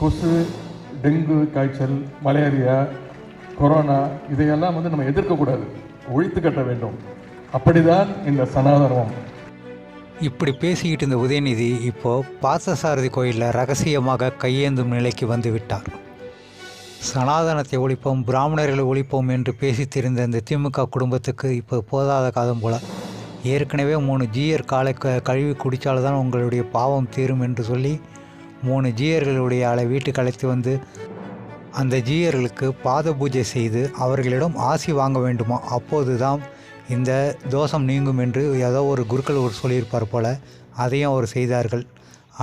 கொசு டெங்கு காய்ச்சல் malaria corona இதையெல்லாம் வந்து நம்ம எதிர்க்கக்கூடாது. ஒழித்து கட்ட வேண்டும். அப்படிதான் இந்த சனாதனம் இப்படி பேசிக்கிட்டு இருந்த உதயநிதி இப்போ பார்த்தசாரதி கோயிலில் ரகசியமாக கையேந்தும் நிலைக்கு வந்து விட்டார். சனாதனத்தை ஒழிப்போம் பிராமணர்களை ஒழிப்போம் என்று பேசித்திருந்த இந்த திமுக குடும்பத்துக்கு இப்போ போதாத காதம் போல. ஏற்கனவே மூணு ஜீயர் காலை க கழுவி குடித்தால்தான் உங்களுடைய பாவம் தீரும் என்று சொல்லி மூணு ஜீயர்களுடைய ஆளை வீட்டுக்கு அழைத்து வந்து அந்த ஜீயர்களுக்கு பாத பூஜை செய்து அவர்களிடம் ஆசி வாங்க வேண்டுமா? அப்போதுதான் இந்த தோஷம் நீங்கும் என்று ஏதோ ஒரு குருக்கள் ஒரு சொல்லியிருப்பார் போல அதையும் அவர் செய்தார்கள்.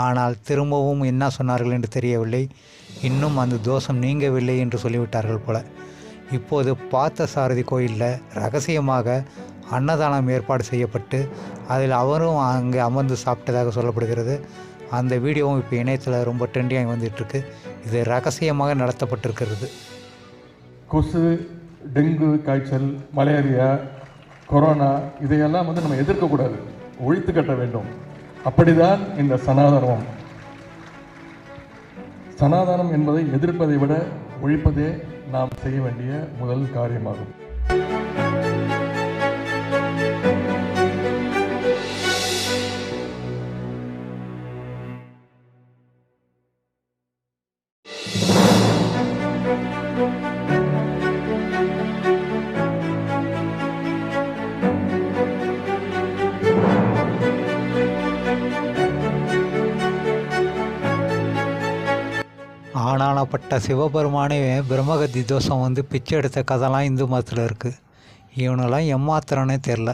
ஆனால் திரும்பவும் என்ன சொன்னார்கள் என்று தெரியவில்லை. இன்னும் அந்த தோஷம் நீங்கவில்லை என்று சொல்லிவிட்டார்கள் போல. இப்போது பார்த்த சாரதி கோயிலில் ரகசியமாக அன்னதானம் ஏற்பாடு செய்யப்பட்டு அதில் அவரும் அங்கே அமர்ந்து சாப்பிட்டதாக சொல்லப்படுகிறது. அந்த வீடியோவும் இப்போ இணையத்தில் ரொம்ப ட்ரெண்டியாக வந்துட்டுருக்கு இது ரகசியமாக நடத்தப்பட்டிருக்கிறது. கொசு டெங்கு காய்ச்சல் மலேரியா கொரோனா இதையெல்லாம் வந்து நம்ம எதிர்க்கக்கூடாது ஒழித்து கட்ட வேண்டும். அப்படிதான் இந்த சனாதனம் சனாதனம் என்பதை எதிர்ப்பதை விட ஒழிப்பதே நாம் செய்ய வேண்டிய முதல் காரியமாகும். ஆனானப்பட்ட சிவபெருமானே பிரம்மகத்தி தோஷம் வந்து பிச்சை எடுத்த கதைலாம் இந்து மதத்தில் இருக்குது இவனெல்லாம் எம்மாத்திரனே தெரில.